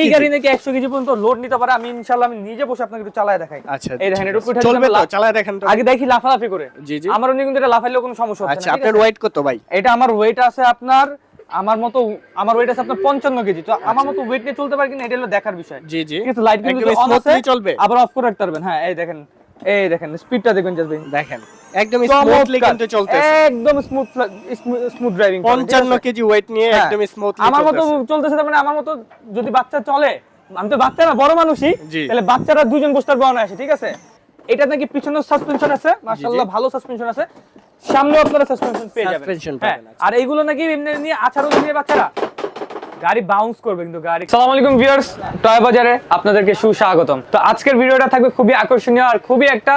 এই গাড়ি নাকি একশো কেজি পর্যন্ত লোড নিতে পারে আমি ইনশাল্লাহ আমি নিজে বসে আপনাকে একটু চালায় দেখাই। আচ্ছা এই দেখেন। উঠে চলবে তো চালায় দেখেন আগে দেখি লাফালাফি করে। জি জি। আমার কিন্তু এটা লাফাইলেও কোনো সমস্যা হচ্ছে আচ্ছা আপনার ওয়েট কত ভাই? এটা আমার ওয়েট আছে আপনার আমার মতো আমার ওয়েট আছে আপনার পঞ্চান্ন কেজি তো আমার মতো ওয়েট নিয়ে চলতে পারি কিনা এটা হলো দেখার বিষয়। জি জি। আছে লাইট কিন্তু অন আছে চলবে। আবার অফ করে রাখতে পারবেন। হ্যাঁ এই দেখেন এই দেখেন স্পিডটা দেখবেন জাস্ট দেখেন। একদম স্মুথলি কিন্তু চলতেছে। একদম smooth smooth driving 55 KG weight নিয়ে হ্যাঁ। একদম স্মুথলি আমার মতো চলতেছে। তার মানে আমার মতো যদি বাচ্চা চলে আমি তো বাচ্চা না বড় মানুষই তাহলে বাচ্চারা দুজন বসতে পারবে আসে ঠিক আছে? এটা নাকি পিছনে সাসপেনশন আছে মাশাআল্লাহ ভালো সাসপেনশন আছে। সামনে আপনারা সাসপেনশন পেয়ে যাবেন। Suspension হ্যাঁ পাবেন, আচ্ছা। আর এইগুলো নাকি এমনি নিয়ে আছাড় দিয়ে বাচ্চারা গাড়ি বাউন্স করবে কিন্তু গাড়ি। সালাম আলাইকুম ভিউয়ার্স টয় বাজারে আপনাদেরকে সুস্বাগতম। তো আজকের ভিডিওটা থাকবে খুবই আকর্ষণীয় আর খুবই একটা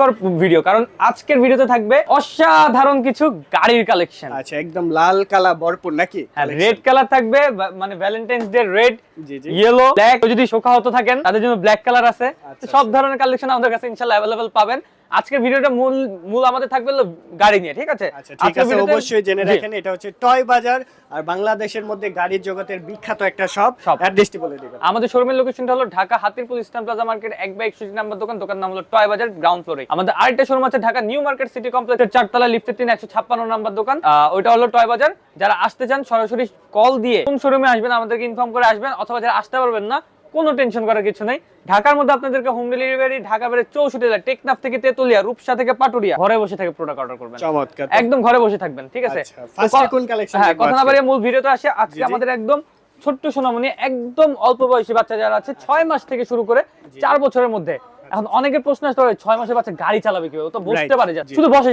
মনোরঞ্জকর ভিডিও কারণ আজকের ভিডিওতে থাকবে অসাধারণ কিছু গাড়ির কালেকশন আচ্ছা একদম লাল কালা ভরপুর নাকি রেড কালার থাকবে মানে Valentine's day red yellow black যদি শোকা হতো থাকেন তাদের জন্য ব্ল্যাক কালার আছে। আচ্ছা, সব ধরনের কালেকশন আমাদের কাছে ইনশাআল্লাহ অ্যাভেলেবল পাবেন। আজকের ভিডিওটা মূল মূল আমাদের থাকবে গাড়ি নিয়ে ঠিক আছে? আচ্ছা ঠিক আছে অবশ্যই জেনে রাখেন এটা হচ্ছে টয় বাজার আর বাংলাদেশের মধ্যে গাড়ির জগতের বিখ্যাত একটা শপ। অ্যাড্রেসটি বলে দিবেন। আমাদের শোরুমের লোকেশনটা হলো ঢাকা হাতিরপুল ইসলাম প্লাজা মার্কেট এক বাই একষট্টি নাম্বার দোকান দোকান নাম হলো টয় বাজার গ্রাউন্ড ফ্লোরে আমাদের আরেকটা শোরুম আছে ঢাকা নিউ মার্কেট সিটি কমপ্লেক্সের চারতলা লিফটের তিন একশো ছাপ্পান্ন নাম্বার দোকান। ওইটা হলো টয় বাজার। যারা আসতে চান সরাসরি কল দিয়ে কোন শোরুমে আসবেন আমাদেরকে ইনফর্ম করে আসবেন অথবা যারা আসতে পারবেন না কোনো টেনশন করার কিছু নেই। ঢাকার মধ্যে আপনাদেরকে হোম ডেলিভারি ঢাকা বেড়ে চৌষট্টি জেলা টেকনাফ থেকে তেতুলিয়া রূপসা থেকে পাটুরিয়া ঘরে বসে থেকে প্রোডাক্ট অর্ডার করবেন। চমৎকার। একদম ঘরে বসে থাকবেন ঠিক আছে? আচ্ছা, হ্যাঁ কথা না বাড়িয়ে মূল ভিডিওতে আসে। আজকে। আমাদের একদম ছোট্ট সোনামণি একদম অল্প বয়সী বাচ্চা যারা আছে ছয় মাস থেকে শুরু করে চার বছরের মধ্যে। এখন অনেকের প্রশ্ন আসতে পারে ছয় মাসের বাচ্চা গাড়ি চালাবে কীভাবে? তো বসতে পারে শুধু বসে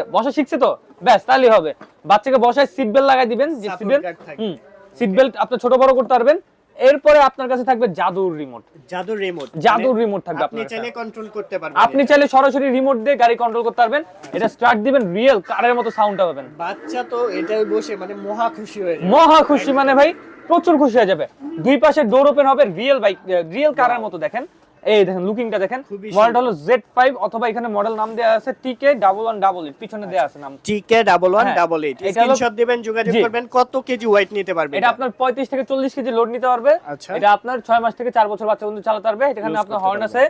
শিখে। বসা শিখছে তো? ব্যাস তাহলেই হবে। বাচ্চাকে বসায় সিট বেল্ট লাগাই দিবেন যে সিট বেল্ট হুম সিট বেল্ট আপনি ছোট বড় করতে পারবেন। এরপরে আপনার কাছে থাকবে জাদুর রিমোট জাদুর রিমোট জাদুর remote থাকবে আপনি চাইলে কন্ট্রোল করতে পারবেন আপনি চাইলে সরাসরি রিমোট দিয়ে গাড়ি কন্ট্রোল করতে পারবেন। এটা স্টার্ট দিবেন রিয়েল কারের মতো সাউন্ডটা পাবেন। বাচ্চা তো এটাই বসে মানে মহা খুশি হয়ে যায় মহা খুশি মানে ভাই প্রচুর খুশি হয়ে যাবে। দুই পাশে ডোর ওপেন হবে রিয়েল বাইক রিয়েল কারের মতো দেখেন। এই দেখেন লুকিংটা দেখেন। মডেলটা হলো জেড ফাইভ অথবা এখানে মডেল নাম দেওয়া আছে টিকে ডাবল ওয়ান ডাবল এইট পিছনে দেওয়া আছে নাম টিকে ডাবল ওয়ান হ্যাঁ, ডাবল এইট স্ক্রিনশট দিবেন যোগাযোগ করবেন কত কেজি ওয়েট নিতে পারবেন এটা আপনার পঁয়ত্রিশ থেকে চল্লিশ কেজি লোড নিতে পারবে। আচ্ছা। এটা আপনার ছয় মাস থেকে চার বছর বাচ্চা পর্যন্ত চালাতে পারবে। এখানে আপনার হর্ন আছে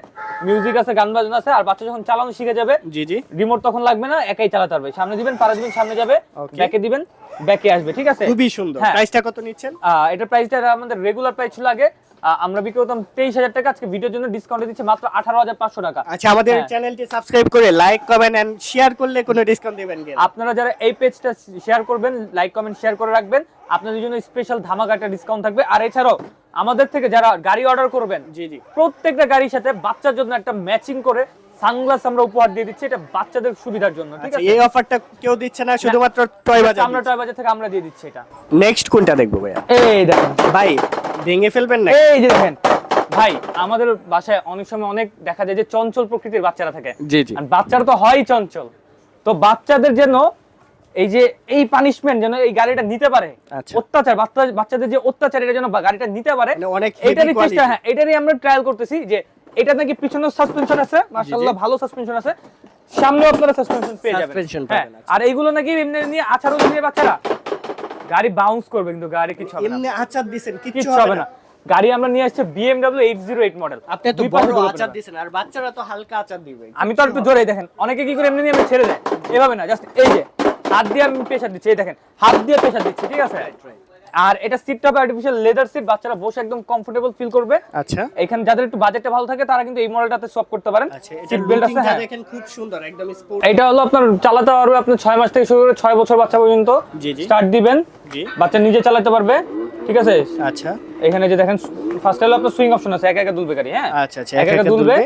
মিউজিক আছে গান বাজনা আছে আর বাচ্চা যখন চালানো শিখে যাবে জি জি। রিমোট তখন লাগবে না একাই চালাতে পারবে। সামনে দিবেন পারা দিবেন সামনে যাবে ব্যাকে দিবেন ব্যাকে আসবে ঠিক আছে? খুবই সুন্দর। হ্যাঁ। প্রাইসটা কত নিচ্ছেন? এটা প্রাইসটা আমাদের রেগুলার প্রাইস ছিল আগে আমরা বিক্রি করতাম তেইশ হাজার টাকা। আজকে ভিডিওর জন্য ডিসকাউন্টে দিচ্ছি মাত্র আঠারো হাজার পাঁচশো টাকা। আচ্ছা আমাদের। চ্যানেলটি সাবস্ক্রাইব করে লাইক কমেন্ট এন্ড শেয়ার করলে কোনো ডিসকাউন্ট দিবেন আপনারা যারা এই পেজটা শেয়ার করবেন লাইক কমেন্ট শেয়ার করে রাখবেন আপনাদের জন্য স্পেশাল ধামাকা একটা ডিসকাউন্ট থাকবে। আর এছাড়াও আমাদের থেকে যারা গাড়ি অর্ডার করবেন জি জি। প্রত্যেকটা গাড়ির সাথে বাচ্চার জন্য একটা ম্যাচিং করে সানগ্লাস আমরা উপহার দিয়ে দিচ্ছি। এটা বাচ্চাদের সুবিধার জন্য ঠিক আচ্ছা আছে? এই অফারটা কেউ দিচ্ছে না শুধুমাত্র টয় বাজার আমরা টয় বাজার থেকে আমরা দিয়ে দিচ্ছি এটা। নেক্সট কোনটা দেখব ভাইয়া? এই দেখেন। ভাই ভেঙে ফেলবেন না এই যে দেখেন ভাই আমাদের বাসায় অনেক সময় অনেক দেখা যায় যে চঞ্চল প্রকৃতির বাচ্চারা থাকে। জি জি। আর বাচ্চারা তো হয় চঞ্চল। তো বাচ্চাদের যেন এই যে এই পানিশমেন্ট যেন এই গাড়িটা নিতে পারে আচ্ছা। অত্যাচার বাচ্চাদের যে অত্যাচার এটা যেন গাড়িটা নিতে পারে মানে heavy এটারই চেষ্টা। হ্যাঁ এটারই আমরা ট্রায়াল করতেছি যে এটা নাকি পিছনে সাসপেনশন আছে মাশাআল্লাহ ভালো সাসপেনশন আছে। সামনে আপনারা সাসপেনশন পেয়ে যাবেন। হ্যাঁ আচ্ছা। আর এইগুলো নাকি এমনি নিয়ে আছাড় দিয়ে বাচ্চারা গাড়ি বাউন্স করবে কিন্তু গাড়ি কিছু হবে না। এমনি আচার দিবেন কিচ্ছু হবে না। গাড়ি আমরা নিয়ে আসছি জিরো এইট মডেল আপনি তো বড় আচার দিবেন আর বাচ্চারা তো হালকা আচার দিবে। আমি তো আর একটু জোরে দেখেন অনেকে কি করে এমনি নিয়ে আমি ছেড়ে দেয়? এভাবে না জাস্ট এই যে হাত দিয়ে আমি প্রেসার দিচ্ছি এই দেখেন হাত দিয়ে প্রেসার দিচ্ছি ঠিক আছে? আর এটা সিটটা আর্টিফিশিয়াল লেদার সিট বাচ্চারা বসে একদম কমফোর্টেবল ফিল করবে। আচ্ছা। এখানে যাদের একটু বাজেটটা ভালো থাকে তারা কিন্তু এই মডেলটাতে সব করতে পারেন। আচ্ছা এটা সিট বেল্ট আছে হ্যাঁ। দেখেন খুব সুন্দর একদম স্পোর্ট এটা হলো আপনার চালাতে পারবে আপনি 6 মাস থেকে শুরু করে 6 বছর বাচ্চা পর্যন্ত। জি, জি। স্টার্ট দিবেন। জি। বাচ্চা নিজে চালাতে পারবে। ঠিক আছে? আচ্ছা। এখানে যে দেখেন ফার্স্ট হলো আপনার সুইং অপশন আছে একা একা দুলবে গাড়ি হ্যাঁ? আচ্ছা, আচ্ছা, একা একা দুলবে।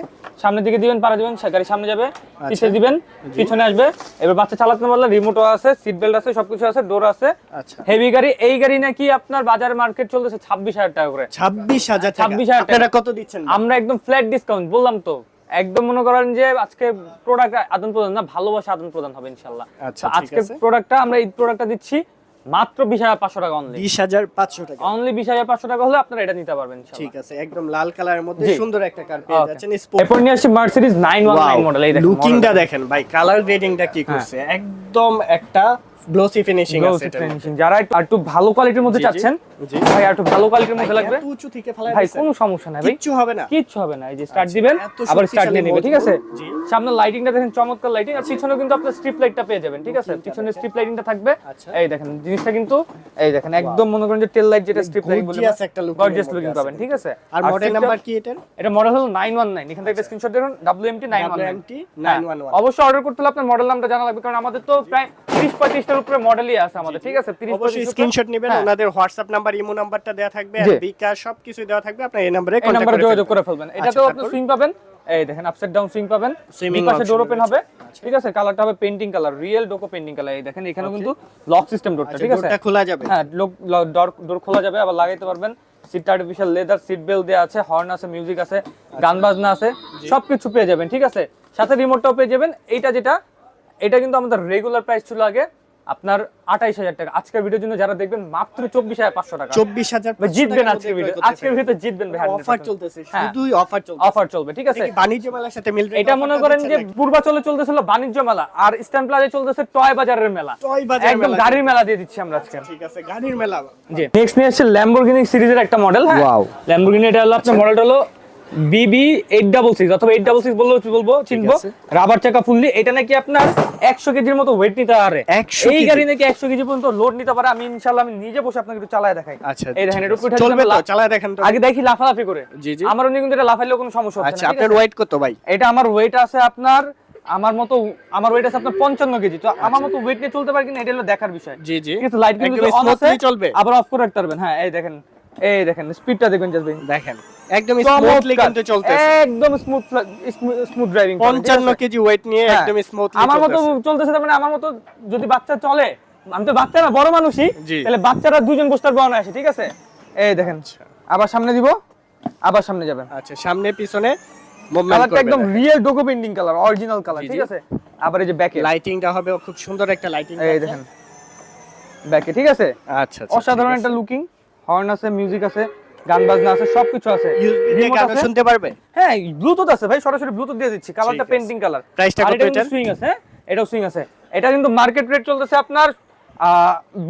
সামনের দিকে দিবেন পারা দিবেন গাড়ি সামনে যাবে আচ্ছা। পিছিয়ে দিবেন পিছনে আসবে। এবার বাচ্চা চালাতে পারলে রিমোটও আছে সিট বেল্ট আছে সবকিছু আছে ডোর আছে। আচ্ছা। হেভি গাড়ি এই গাড়ি নাকি আপনার বাজার মার্কেট চলতেছে ছাব্বিশ হাজার টাকা করে। ছাব্বিশ হাজার 26,000 টাকা। আপনারা কত দিচ্ছেন? আমরা একদম ফ্ল্যাট ডিসকাউন্ট বললাম তো। একদম মনে করেন যে আজকে প্রোডাক্ট আদান প্রদান না ভালোবাসা আদান প্রদান হবে ইনশাল্লাহ। আচ্ছা, আজকে প্রোডাক্টটা আমরা এই প্রোডাক্টটা দিচ্ছি। মাত্র বিশ হাজার পাঁচশো টাকা অনলি বিশ হাজার পাঁচশো টাকা। অনলি বিশ হাজার পাঁচশো টাকা হলে আপনারা এটা নিতে পারবেন ঠিক আছে একদম লাল কালারের মধ্যে সুন্দর একটা কার পেয়ে. যাচ্ছেন এরপর নিয়ে আসছি Mercedes nine one nine model এই দেখেন লুকিংটা দেখেন ভাই কালার গ্রেডিংটা কি হ্যাঁ। করছে একদম একটা গ্লোসি ফিনিশিং আছে এটার মধ্যে। যারা একটু- ভালো কোয়ালিটির মধ্যে চাচ্ছেন ভাই একটু ভালো কোয়ালিটির মধ্যে লাগবে? উঁচু থেকে ফেলাই ভাই কোনো সমস্যা নাই ভাই। কিচ্ছু হবে না। কিচ্ছু হবে না। এই যে স্টার্ট আচ্ছা, দিবেন আবার স্টার্ট নিয়ে নেবে ঠিক আছে? সামনে লাইটিংটা দেখেন চমৎকার লাইটিং আর পিছনে কিন্তু আপনার স্ট্রিপ লাইটটা পেয়ে যাবেন ঠিক আছে? পিছনে স্ট্রিপ লাইটিংটা থাকবে। আচ্ছা। এই দেখেন জিনিসটা কিন্তু এই দেখেন একদম মনে করেন যে টেল লাইট যেটা স্ট্রিপ লাইট বলে একটা এর গর্জিয়াস লুকিং পাবেন ঠিক আছে? আর মডেল নাম্বার কি এটার? এটা মডেল হলো 919 এখান থেকে স্ক্রিনশট দেখুন WMT 919 911 অবশ্যই অর্ডার করতে হলে আপনার মডেল নামটা জানা লাগবে কারণ আমাদের তো প্রায় 30 35টার উপরে মডেলই আছে আমাদের ঠিক আছে? 30 অবশ্যই স্ক্রিনশট নেবেন হ্যাঁ। ওনাদের নাম্বার ইমো নাম্বারটা থাকবে আর। বিকাশ সবকিছু থাকবে আপনি এই নম্বরে এই কন্টাক্ট করে যোগাযোগ করে ফেলবেন। আচ্ছা, এটাতেও আপনি সুইং পাবেন? এই দেখেন আপসাইড ডাউন সুইং পাবেন। দুই পাশে ডোর ওপেন হবে ঠিক আছে? কালারটা হবে কালার রিয়েল ডোকো কালার এই দেখেন এখানেও কিন্তু লক সিস্টেম ডোরটা আচ্ছা ঠিক আছে? ডোরটা খোলা যাবে। হ্যাঁ ডোর ডোর খোলা যাবে আবার লাগাইতে পারবেন। Seat artificial leather seat belt দেওয়া আছে হর্ন আছে মিউজিক আছে গান বাজনা আছে সবকিছু পেয়ে যাবেন ঠিক আছে? সাথে রিমোটটাও পেয়ে যাবেন। এইটা যেটা এটা কিন্তু আমাদের রেগুলার প্রাইস ছিল আগে আপনার আঠাইশ হাজার টাকা। আজকের ভিডিওর জন্য যারা দেখবেন মাত্র চব্বিশ হাজার পাঁচশো টাকা। চব্বিশ হাজার জিতবেন আজকের ভিডিও আজকের ভিডিওতে জিতবেন ভাই অফার চলতেছে হ্যাঁ। শুধুই অফার চলতেছে। অফার চলবে ঠিক আছে? বাণিজ্য মেলার সাথে মিল এটা মনে করেন যে পূর্বাচলে চলতেছিল বাণিজ্য মেলা আর ইস্টার্ন প্লাজে চলতেছে টয় বাজারের মেলা। টয় বাজার একদম গাড়ির মেলা দিয়ে দিচ্ছি আমরা আজকে। ঠিক আছে গাড়ির মেলা। জি। নেক্সট নিয়ে আসছে ল্যাম্বরগিনি সিরিজের একটা মডেল হ্যাঁ. ল্যাম্বরগিনি এটা হলো আপনার মডেলটা হলো বিবি এইট ডাবল সিক্স অথবা এইট ডাবল সিক্স বললেও বলব চিনবো? রাবার চাকা ফুললি এটা নাকি আপনার একশো কেজির মতো ওয়েট নিতে পারে। এই গাড়ি নাকি একশো কেজি পর্যন্ত লোড নিতে পারে আমি ইনশাল্লাহ আমি নিজে বসে আপনাকে একটু চালায় দেখাই। আচ্ছা এই দেখেন উঠে চলবে তো চালায় দেখেন আগে দেখি লাফালাফি করে। জি, জি। আমার অনেক কিন্তু এটা লাফাইলেও কোনো সমস্যা হচ্ছে আচ্ছা না আপনার ওয়েট কত ভাই? এটা আমার ওয়েট আছে আপনার আমার মতো আমার ওয়েট আছে আপনার পঞ্চান্ন কেজি। তো আমার মতো ওয়েট নিয়ে চলতে পারি কিনা এটা হলো দেখার বিষয়। জি জি। আছে লাইট কিন্তু অন আছে চলবে। আবার অফ করে রাখতে পারবেন। হ্যাঁ এই দেখেন। এই দেখেন স্পিডটা দেখবেন জাস্ট দেখেন একদম স্মুথলি কিন্তু চলতেছে। একদম smooth smooth driving 55 KG weight নিয়ে হ্যাঁ। একদম স্মুথলি আমার মতো চলতেছে। তার মানে আমার মতো যদি বাচ্চা চলে আমি তো বাচ্চা না বড় মানুষই তাহলে বাচ্চারা দুজন বসতে পারবে অনায়াসে ঠিক আছে? এই দেখেন আবার সামনে দিব আবার সামনে যাবেন। আচ্ছা সামনে পিছনে মুভমেন্ট কালারটা একদম real Duco painting colour original colour ঠিক আছে? আবার এই যে ব্যাকে লাইটিংটা হবে খুব সুন্দর একটা লাইটিং এই দেখেন ব্যাকে ঠিক আছে? আচ্ছা আচ্ছা অসাধারণ একটা লুকিং হর্ন আছে মিউজিক আছে গান বাজনা আছে সবকিছু আছে। শুনতে পারবে? হ্যাঁ ব্লুটুথ আছে ভাই সরাসরি ব্লুটুথ দিয়ে দিচ্ছি। কালারটা পেন্টিং কালার Price টা আর কত এটা সুইং আছে হ্যাঁ? এটাও সুইং আছে। এটা কিন্তু মার্কেট রেট চলতেছে আপনার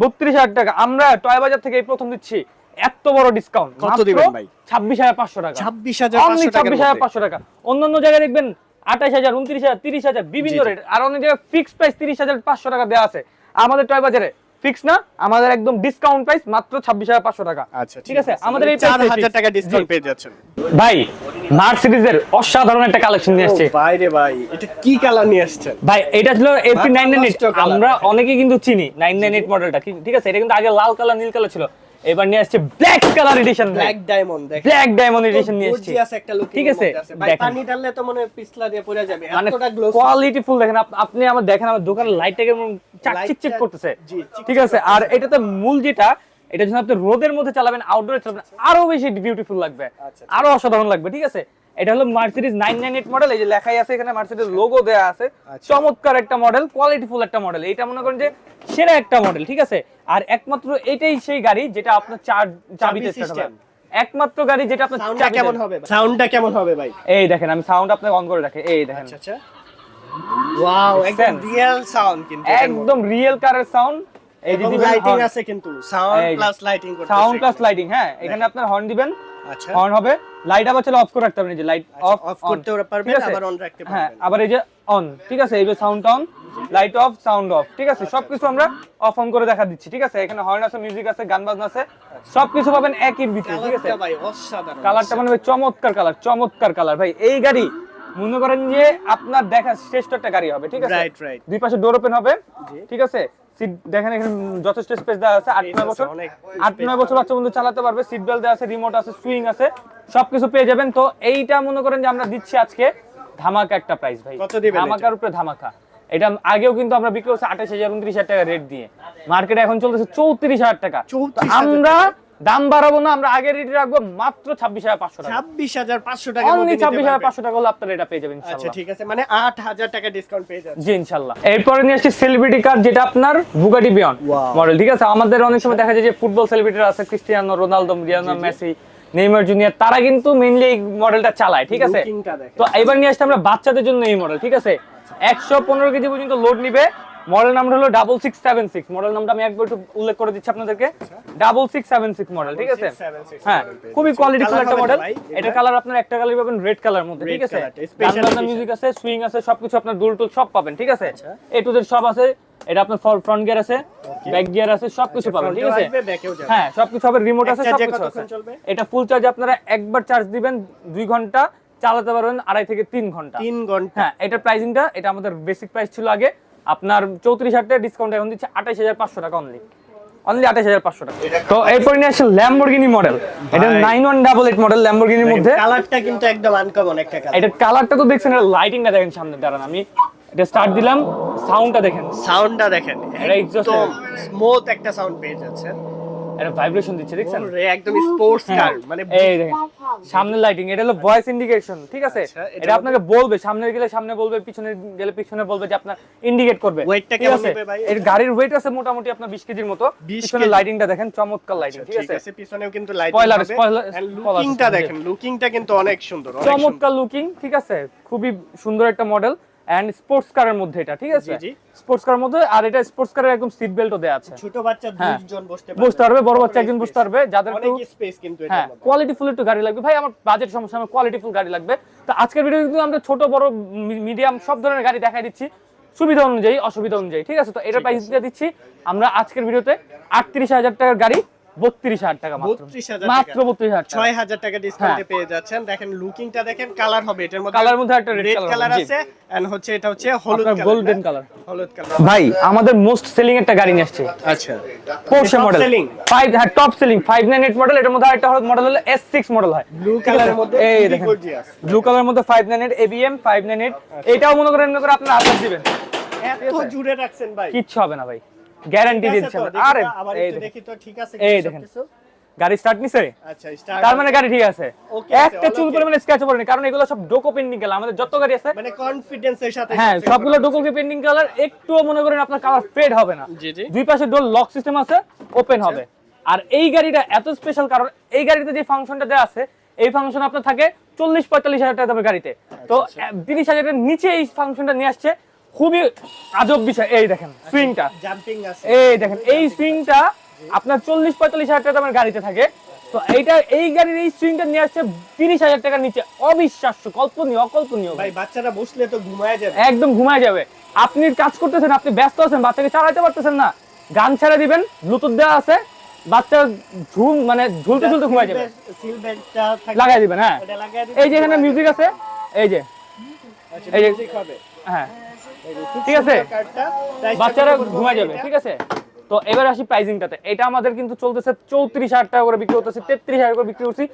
বত্রিশ হাজার টাকা। আমরা টয় বাজার থেকে এই প্রথম দিচ্ছি। এত বড় ডিসকাউন্ট কত দিবেন ভাই? ছাব্বিশ হাজার পাঁচশো টাকা। 26500 Only টাকার 26,500 টাকা। অন্যান্য জায়গায় দেখবেন আঠাশ হাজার উনত্রিশ হাজার তিরিশ হাজার বিভিন্ন। রেট আর অনেক জায়গায় ফিক্স প্রাইস তিরিশ হাজার পাঁচশো টাকা দেওয়া আছে। আমাদের টয় বাজারে ফিক্স না আমাদের একদম ডিসকাউন্ট প্রাইস মাত্র ছাব্বিশ হাজার পাঁচশো টাকা। আচ্ছা ঠিক আছে? আমাদের এই চার হাজার টাকা ডিসকাউন্ট পেয়ে যাচ্ছেন। ভাই মার্সিডিজের অসাধারণ একটা কালেকশন নিয়ে আসছে। ভাই রে ভাই এটা কি কালার নিয়ে আসছে ভাই এটা ছিল এফটি নাইন নাইন এইট আমরা অনেকে কিন্তু চিনি নাইন নাইন এইট মডেলটা ঠিক আছে? এটা কিন্তু আগে লাল কালার নীল কালার ছিল। এবার নিয়ে আসছে black colour edition black diamond দেখ। ব্ল্যাক ডায়মন্ড এডিশন নিয়ে আসছে। গর্জিয়াস একটা লুক ঠিক আছে ভাই পানি ঢাললে তো মনে পিছলা দিয়ে পড়ে যাবে। মানে এতটা গ্লো কোয়ালিটি ফুল দেখেন আপনি আমার দেখেন আমার দোকানের লাইটটাকে চাক Light চিক চিক টা- করতেছে। ঠিক আছে আর এটা তো মূল যেটা এটা যখন আপনি রোদের মধ্যে চালাবেন আউটডোরে চালাবেন আরও বেশি বিউটিফুল লাগবে। আচ্ছা, আরও অসাধারণ লাগবে ঠিক আছে? এটা হলো Mercedes nine nine eight model এই যে লেখাই আছে এখানে মার্সিডিজ লোগো দেওয়া আছে। আচ্ছা। চমৎকার একটা মডেল কোয়ালিটিফুল একটা মডেল এটা মনে করেন যে সেরা একটা মডেল ঠিক আছে? আর একমাত্র এটাই সেই গাড়ি যেটা আপনার চার চাবিতে হবে system। একমাত্র গাড়ি যেটা আপনার সাউন্ডটা কেমন হবে সাউন্ডটা কেমন হবে ভাই? এই দেখেন আমি সাউন্ড আপনাকে অন করে রাখি। এই দেখেন। আচ্ছা আচ্ছা। ওয়াও একদম রিয়েল সাউন্ড কিন্তু একদম রিয়েল কারের সাউন্ড এই যে লাইটিং আছে কিন্তু। সাউন্ড প্লাস লাইটিং করতে সাউন্ড প্লাস লাইটিং হ্যাঁ। এখানে আপনার হর্ন দিবেন। আচ্ছা। হর্ন হবে। লাইট আবার চলে অফ করে রাখতে পারবেন এই যে লাইট অফ অফ করতে পারবেন আবার অন রাখতে হ্যাঁ আবার এই যে অন ঠিক আছে? এই যে sound on light off sound off ঠিক আছে? সবকিছু আমরা অফ অন করে দেখা দিচ্ছি ঠিক আছে? এখানে হর্ন আছে মিউজিক আছে গান বাজনা আছে সবকিছু পাবেন একই ভিতরে ঠিক আছে? কালারটা ভাই অসাধারণ। কালারটা মানে চমৎকার কালার চমৎকার কালার ভাই এই গাড়ি মনে করেন যে আপনার দেখা শ্রেষ্ঠ একটা গাড়ি হবে ঠিক আছে? রাইট রাইট দুই পাশে ডোর ওপেন হবে ঠিক আছে? সিট দেখেন এখানে যথেষ্ট স্পেস দেওয়া আছে আট নয় বছর। আট নয় বছর বাচ্চা বন্ধু চালাতে পারবে সিট বেল্ট দেওয়া আছে রিমোট আছে সুইং আছে সবকিছু পেয়ে যাবেন। তো এইটা মনে করেন যে আমরা দিচ্ছি আজকে ধামাকা একটা প্রাইস ভাই। ধামাকার উপরে ধামাকা। এটা আগেও কিন্তু আমরা বিক্রি করছি আঠাশ হাজার উনত্রিশ হাজার টাকা রেট দিয়ে। মার্কেটে এখন চলতেছে চৌত্রিশ হাজার টাকা। তো 34,000 আমরা দাম বাড়াবো না আমরা আগের রেটে রাখব মাত্র ছাব্বিশ হাজার পাঁচশো টাকা। ছাব্বিশ হাজার পাঁচশো টাকা অনলি ছাব্বিশ হাজার পাঁচশো টাকা হলে আপনারা এটা পেয়ে যাবেন আচ্ছা ঠিক আছে। মানে আট হাজার টাকা ডিসকাউন্ট পেয়ে যাচ্ছে জি ইনশাল্লাহ এরপরে নিয়ে আসছি সেলিব্রিটি কার যেটা আপনার বুগাটি বিয়ন মডেল ঠিক আছে? আমাদের অনেক সময় দেখা যায় যে ফুটবল সেলিব্রিটি আছে Cristiano Ronaldo Lionel Messi Neymar junior তারা কিন্তু মেইনলি এই মডেলটা চালায় ঠিক আছে। তো এবার নিয়ে আসছি আমরা বাচ্চাদের জন্য এই মডেল ঠিক আছে? একশো পনেরো কেজি পর্যন্ত লোড নিবে মডেল নাম্বার হলো double six seven six model নামটা আমি একবার একটু উল্লেখ করে দিচ্ছি আপনাদেরকে। Double six seven six model ঠিক আছে? হ্যাঁ খুবই। কোয়ালিটিফুল Colour একটা মডেল এটা? কালার আপনার একটা কালার পাবেন রেড কালার মধ্যে ঠিক আছে। মিউজিক আছে সুইং আছে সবকিছু আপনার দুল টুল সব পাবেন ঠিক আছে? আচ্ছা। এ টু জেড সব আছে। এটা আপনার ফ্রন্ট গিয়ার আছে ব্যাক গিয়ার আছে সবকিছু পাবেন ঠিক আছে? হ্যাঁ সবকিছু হবে রিমোট আছে সবকিছু আছে। এটা ফুল চার্জ আপনারা একবার চার্জ দিবেন দুই ঘণ্টা চালাতে পারবেন আড়াই থেকে তিন ঘণ্টা। তিন ঘণ্টা। হ্যাঁ এটার প্রাইসিংটা এটা আমাদের বেসিক প্রাইস ছিল আগে আপনার চৌত্রিশ হাজার টাকা ডিসকাউন্ট এখন দিচ্ছে আঠাইশ হাজার পাঁচশো টাকা অনলি অনলি আঠাইশ হাজার পাঁচশো টাকা। তো এরপর নিয়ে আসছে ল্যাম্বরগিনি মডেল এটা nine one double eight model ল্যাম্বরগিনির মধ্যে। কালারটা কিন্তু একদম আনকমন একটা কালার এটার কালারটা তো দেখছেন এটা লাইটিংটা দেখেন সামনে দাঁড়ান আমি। এটা স্টার্ট দিলাম সাউন্ডটা দেখেন। সাউন্ডটা দেখেন এটা একদম স্মুথ একটা সাউন্ড পেয়ে যাচ্ছেন। এটা ভাইব্রেশন দিচ্ছে দেখছেন? একদম স্পোর্টস কার মানে এই দেখেন। সামনে লাইটিং এটা হলো ভয়েস ইন্ডিকেশন ঠিক আছে? আচ্ছা, এটা আপনাকে বলবে সামনে গেলে সামনে বলবে পিছনে গেলে পিছনে বলবে যে আপনার ইন্ডিকেট করবে ওয়েটটা কেমন হবে ভাই? এর গাড়ির ওয়েট আছে মোটামুটি আপনার 20 কেজির মতো। 20 পিছনে। লাইটিংটা দেখেন চমৎকার লাইটিং ঠিক ঠিক আছে? পিছনেও কিন্তু লাইটিং আছে spoiler লুকিংটা দেখেন লুকিংটা কিন্তু অনেক সুন্দর চমৎকার লুকিং ঠিক আছে? খুবই সুন্দর একটা মডেল এন্ড স্পোর্টস কারের মধ্যে এটা ঠিক আছে। স্পোর্টস কারের মধ্যে আর এটা স্পোর্টস কারের একদম সিট বেল্টও দেয়া আছে। ছোট বাচ্চা হ্যাঁ। দুইজন বসতে বসতে পারবে বড় বাচ্চা একজন বসতে পারবে যাদের একটু স্পেস কিন্তু এটার হ্যাঁ কোয়ালিটি ফুল একটু গাড়ি লাগবে। ভাই আমার বাজেট সমস্যা আমার কোয়ালিটি ফুল গাড়ি লাগবে। তো আজকের ভিডিও কিন্তু আমরা ছোট বড় মিডিয়াম সব ধরনের গাড়ি দেখাই দিচ্ছি। সুবিধা অনুযায়ী অসুবিধা অনুযায়ী ঠিক আছে? তো এটার প্রাইস দিয়ে দিচ্ছি। আমরা আজকের ভিডিওতে আটত্রিশ হাজার টাকার গাড়ি বত্রিশ হাজার টাকা মাত্র। 32,000 টাকা। মাত্র বত্রিশ হাজার ছয় হাজার টাকা ডিসকাউন্টে হ্যাঁ। পেয়ে যাচ্ছেন। দেখেন লুকিংটা দেখেন কালার হবে এটার মধ্যে কালার মধ্যে একটা রেড রেড কালার আছে এন্ড হচ্ছে এটা হচ্ছে হলুদ গোল্ডেন কালার হলুদ কালার ভাই আমাদের মোস্ট সেলিং একটা গাড়ি নিয়ে আসছে। আচ্ছা। Porsche model? ফাইভ হ্যাঁ top selling five nine eight model এটার মধ্যে আরেকটা মডেল হলো এস সিক্স মডেল হয়। ব্লু কালারের মধ্যে এই দেখেন। ব্লু কালারের মধ্যে five nine eight ABM five nine eight এটাও মনে করেন মনে করে আপনার আদার দিবেন। এত জুড়ে রাখছেন ভাই। কিচ্ছু হবে না ভাই। গ্যারান্টি দেখি আরে আবার এই একটু দেখি তো ঠিক আছে এই দেখেন। গাড়ি স্টার্ট নিছে? আচ্ছা স্টার্ট তার মানে গাড়ি ঠিক আছে। একটা চুল okay। পরিমাণে স্ক্র্যাচ পড়েনি কারণ এগুলো সব ডোকো পেন্ডিং কালার আমাদের যত গাড়ি আছে মানে কনফিডেন্সের সাথে হ্যাঁ সবগুলো করা। ডোকোকে পেন্ডিং কালার একটুও মনে করেন আপনার কালার ফেড হবে না। জি জি। দুই পাশে ডোর লক সিস্টেম আছে ওপেন হবে। আর এই গাড়িটা এত স্পেশাল কারণ এই গাড়িতে যে ফাংশনটা দেওয়া আছে এই ফাংশন আপনার থাকে চল্লিশ পঁয়তাল্লিশ হাজার টাকা দামের গাড়িতে। তো তিরিশ হাজারের নিচে এই ফাংশনটা নিয়ে আসছে খুবই আজব বিষয়। এই দেখেন সুইংটা এই দেখেন এই সুইংটা আপনার চল্লিশ পঁয়তাল্লিশ হাজার টাকা দামের গাড়িতে থাকে। তো এইটা এই গাড়ির এই সুইংটা নিয়ে আসছে তিরিশ হাজার টাকার নিচে। অবিশ্বাস্য কল্পনীয় অকল্পনীয় ভাই বাচ্চারা বসলে তো ঘুমায় যাবে। একদম ঘুমায় যাবে। আপনি কাজ করতেছেন আপনি ব্যস্ত আছেন বাচ্চাকে চালাতে পারতেছেন না। গান ছেড়ে দিবেন ব্লুটুথ দেওয়া আছে বাচ্চা ঝুম মানে ঝুলতে ঝুলতে ঘুমায় যাবে। লাগাই দিবেন হ্যাঁ। এই যে এখানে মিউজিক আছে এই যে। আচ্ছা, এই যে- হ্যাঁ। ঠিক আছে? বাচ্চারা ঘুমায় যাবে, ঠিক আছে? তো এবার আসি প্রাইজিংটাতে এটা আমাদের কিন্তু চলতেছে চৌত্রিশ হাজার টাকা করে বিক্রি করতেছে তেত্রিশ হাজার করে বিক্রি করছি।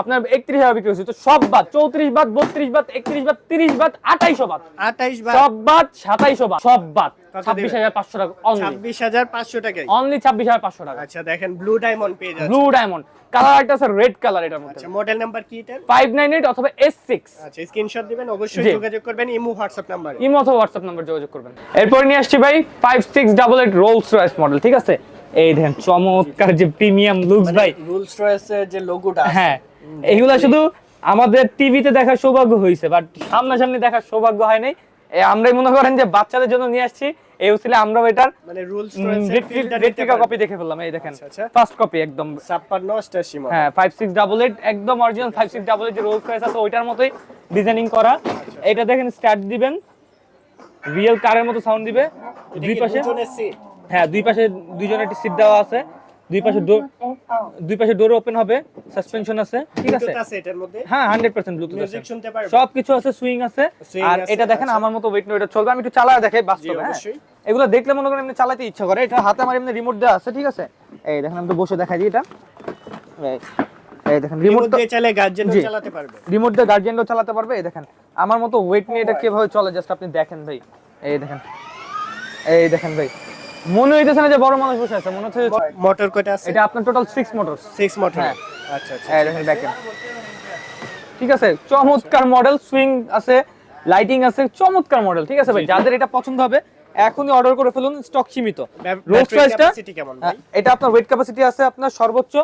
আপনার একত্রিশ হাজার বিক্রি করছি তো সব বাদ চৌত্রিশ বাদ বত্রিশ বাদ একত্রিশ বাদ তিরিশ বাদ আঠাইশো বাদ। 28 বা সব বাদ সাতাইশো বাদ সব বাদ। ছাব্বিশ হাজার পাঁচশো টাকা অনলি 26500 টাকায় অনলি ছাব্বিশ হাজার পাঁচশো টাকা। আচ্ছা দেখেন ব্লু ডায়মন্ড পেয়ে যাচ্ছে ব্লু ডায়মন্ড কালার একটা আছে রেড কালার এটার মধ্যে। আচ্ছা মডেল নাম্বার কি এটা ফাইভ নাইন এইট অথবা এস সিক্স আচ্ছা স্ক্রিনশট দিবেন অবশ্যই যোগাযোগ করবেন ইমো হোয়াটসঅ্যাপ নাম্বারে ইমো অথবা হোয়াটসঅ্যাপ নাম্বার যোগাযোগ করবেন। এরপর নিয়ে আসছি ভাই five six double eight Rolls Royce model ঠিক আছে? এই দেখেন চমৎকার যে প্রিমিয়াম লুকস ভাই। রুলস রয়েসের যে লোগোটা হ্যাঁ। এইগুলা শুধু আমাদের টিভিতে দেখার সৌভাগ্য হয়েছে বাট সামনাসামনি দেখার সৌভাগ্য হয় নাই। আমরাই মনে করেন যে বাচ্চাদের জন্য নিয়ে আসছি এই উচিলে আমরাও এটার মানে রুলস রেপ্লিকা কপি দেখে ফেললাম এই দেখেন আচ্ছা। ফার্স্ট কপি একদম। 56 88 মডেল হ্যাঁ ফাইভ সিক্স ডাবল এইট একদম original five six double eight যে রোলস রয়েস আছে ওইটার মতোই ডিজাইনিং করা। এটা দেখেন স্টার্ট দিবেন রিয়েল কারের মতো সাউন্ড দিবে দুই পাশে হ্যাঁ দুই পাশে দুইজনের একটি সিট দেওয়া আছে। দুই পাশে ডোর দুই পাশে ডোর ওপেন হবে সাসপেনশন আছে ঠিক আছে? এটার মধ্যে? হ্যাঁ হান্ড্রেড পার্সেন্ট ব্লুটুথ আছে। শুনতে পারবে? আছে সুইং আছে। আর এটা দেখেন আচ্ছা। আমার মতো ওয়েট এটা চলবে। আমি একটু চালায় দেখাই বাস্তবে হ্যাঁ? এগুলো দেখলে মনে করেন এমনি চালাতে ইচ্ছা করে। এটা হাতে আমার এমনি রিমোট দেওয়া আছে ঠিক আছে? এই দেখেন আমি তো বসে দেখাই দিই এটা। এই- দেখেন রিমোট দিয়ে গার্জেনও চালাতে পারবে। রিমোট দিয়ে চালাতে পারবে। এই দেখেন আমার মতো ওয়েট নিয়ে এটা কীভাবে চলে? জাস্ট আপনি দেখেন ভাই। এই দেখেন। এই দেখেন ভাই। মনে হইতেছে না যে বড় মানুষ বসে আছে মনে হচ্ছে মোটর কয়টা আছে? এটা আপনার total six motor six motor হ্যাঁ। আচ্ছা আচ্ছা এই দেখেন দেখেন। ঠিক আছে চমৎকার মডেল সুইং আছে লাইটিং আছে চমৎকার মডেল ঠিক আছে ভাই যাদের এটা পছন্দ হবে এখনই অর্ডার করে ফেলুন স্টক সীমিত। ব্যাটারি প্রাইসটা কেমন ভাই? এটা আপনার ওয়েট ক্যাপাসিটি আছে আপনার সর্বোচ্চ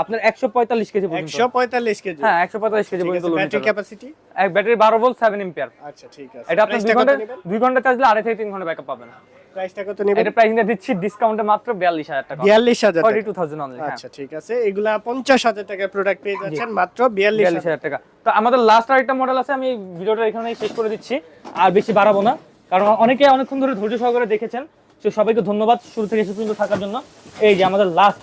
আপনার 145 কেজি পর্যন্ত। 145 কেজি। হ্যাঁ 145 কেজি পর্যন্ত ব্যাটারি ক্যাপাসিটি এক ব্যাটারি 12 ভোল্ট 7 এম্পিয়ার আচ্ছা ঠিক আছে। এটা আপনার দুই ঘণ্টা দুই ঘণ্টা চার্জ দিলে আড়াই থেকে তিন ঘণ্টা ব্যাকআপ পাবেন। প্রাইসটা কত নেবেন? এটা প্রাইসিং দিচ্ছি ডিসকাউন্টে মাত্র 42000 টাকা। 42000 টাকা। 42000 অনলি হ্যাঁ। আচ্ছা ঠিক আছে। এগুলা 50000 টাকার প্রোডাক্ট পেয়ে যাচ্ছেন মাত্র 42000 বিয়াল্লিশ হাজার টাকা। তো আমাদের লাস্ট আরেকটা মডেল আছে আমি ভিডিওটা এখানেই শেষ করে দিচ্ছি। আর বেশি বাড়াবো না। কারণ অনেকে অনেকক্ষণ ধরে ধৈর্য সহকারে দেখেছেন তো সবাইকে ধন্যবাদ শুরু থেকে শেষ পর্যন্ত থাকার জন্য। এই যে আমাদের লাস্ট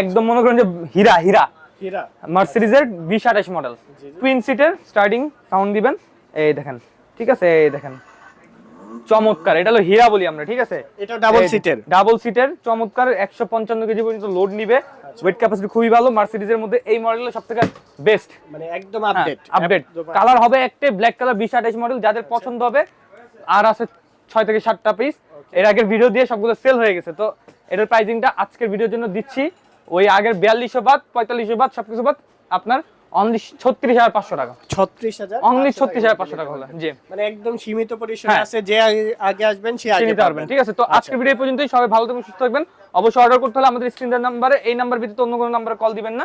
একদম মনে করেন যে হীরা হীরা। হীরা। মার্সিডিজের বিশ আঠাশ মডেল। টুইন সিটের স্টার্টিং সাউন্ড দিবেন। এই দেখেন ঠিক আছে? এই দেখেন। চমৎকার। এটা হলো হীরা বলি আমরা ঠিক আছে? এটা ডাবল সিটের ডাবল সিটের চমৎকার। একশো পঞ্চান্ন কেজি পর্যন্ত লোড নিবে। আচ্ছা। ওয়েট ক্যাপাসিটি খুবই ভালো। মার্সিডিজের মধ্যে এই মডেলের সব থেকে বেস্ট মানে একদম আপডেট আপডেট কালার হবে একটা ব্ল্যাক কালার বিশ আঠাশ মডেল যাদের আচ্ছা। পছন্দ হবে আর আছে ছয় থেকে সাতটা পিস এর আগের ভিডিও দিয়ে সবগুলো সেল হয়ে গেছে। তো এটার প্রাইজিংটা আজকের ভিডিওর জন্য দিচ্ছি। ওই আগের বিয়াল্লিশশো বাদ পঁয়তাল্লিশশো বাদ সবকিছু বাদ। আপনার অনলি ছত্রিশ হাজার পাঁচশো টাকা। 36000 অনলি ছত্রিশ হাজার পাঁচশো টাকা হলো জি। মানে একদম সীমিত পরিসরে হ্যাঁ। আছে যে আগে- আগে আসবেন সে আগে পারবেন ঠিক আছে? তো আচ্ছা। ভিডিও পর্যন্তই। সবাই ভালো থাকবেন সুস্থ থাকবেন। অবশ্যই অর্ডার করতে হলে আমাদের স্ক্রিনের নাম্বারে এই নাম্বার ভিত্তিতে অন্য কোনো নাম্বারে কল দিবেন না।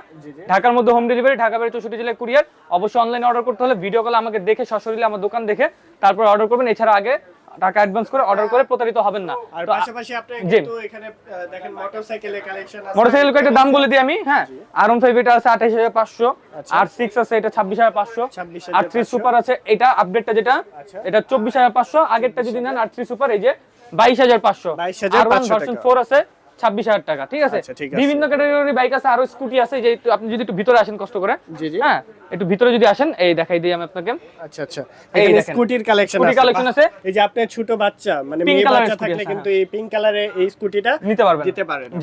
ঢাকার মধ্যে হোম ডেলিভারি ঢাকা বাইরে চৌষট্টি জেলায় কুরিয়ার অবশ্যই অনলাইনে অর্ডার করতে হলে ভিডিও কলে আমাকে দেখে সশরীরে আমার দোকান দেখে তারপর অর্ডার করবেন। এছাড়া আগে টাকা অ্যাডভান্স করে অর্ডার করে প্রতারিত হবেন না। আর পাশাপাশি আপনি কিন্তু এখানে দেখেন মোটরসাইকেলের কালেকশন আছে। মোটরসাইকেল কয়েকটা দাম বলে দিই আমি হ্যাঁ? আর ওয়ান ফাইভ এটা আছে আঠাইশ হাজার পাঁচশো আচ্ছা। আর সিক্স আছে এটা ছাব্বিশ হাজার পাঁচশো 26,500 আর থ্রি সুপার আছে এটা আপডেটটা যেটা আচ্ছা। এটা চব্বিশ হাজার পাঁচশো আগেরটা যদি নেন আর থ্রি সুপার এই যে বাইশ হাজার পাঁচশো। 22,500 ভার্সন টাকা। ফোর আছে ছাব্বিশ হাজার টাকা ঠিক আছে? আচ্ছা। বিভিন্ন ক্যাটাগরি বাইক আছে আরও স্কুটি আছে যে আপনি যদি একটু ভিতরে আসেন কষ্ট করে। জি জি। হ্যাঁ একটু ভিতরে যদি আসেন এই দেখাই দিই আমি আপনাকে। আচ্ছা আচ্ছা। এই স্কুটির কালেকশন স্কুটি আছে। collection আছে। এই যে আপনার ছোট বাচ্চা মানে মেয়ে বাচ্চা থাকলে কিন্তু এই পিঙ্ক কালারে এই স্কুটিটা নিতে পারবেন।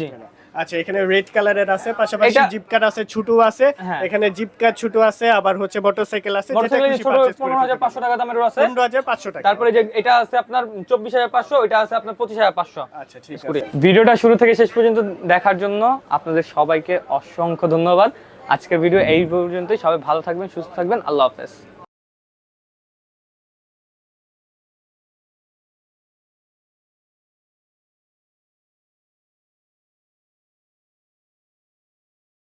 জি। আপনারা। আচ্ছা এখানে রেড কালারের আছে পাশাপাশি এটা- জিপ কার আছে ছোট আছে। হ্যাঁ। এখানে জিপ কার ছোট আছে আবার হচ্ছে মোটরসাইকেল আছে যেটা খুশি ছোট purchase করে পনেরো হাজার ফেলতে পাঁচশো টাকা দামেরও আছে। 15,500 টাকা। তারপরে যে এটা আছে আপনার চব্বিশ হাজার পাঁচশো এটা আছে আপনার পঁচিশ হাজার পাঁচশো। আচ্ছা ঠিক। আছে। ভিডিওটা শুরু থেকে শেষ পর্যন্ত দেখার জন্য আপনাদের সবাইকে অসংখ্য ধন্যবাদ। আজকের ভিডিও এই পর্যন্তই। সবাই ভালো থাকবেন সুস্থ থাকবেন। আল্লাহ হাফেজ।